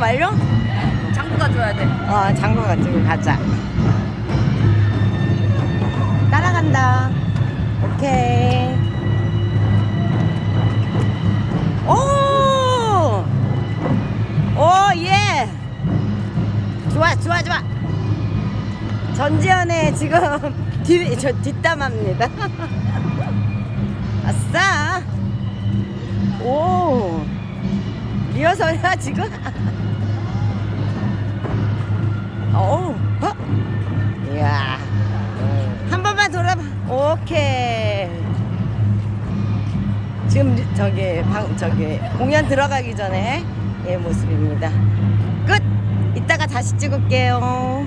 완료? 장구 가져야 돼. 어, 장구 가지고 가자. 따라간다. 오케이. 오! 오, 예! 좋아, 좋아, 좋아. 전지현의 지금 뒤, 저 뒷담합니다. 아싸! 오! 리허설이야, 지금? 어우, 어? 이야. 한 번만 돌아봐. 오케이. 지금 리- 저기 방 저기 공연 들어가기 전에 예 모습입니다. 끝. 이따가 다시 찍을게요.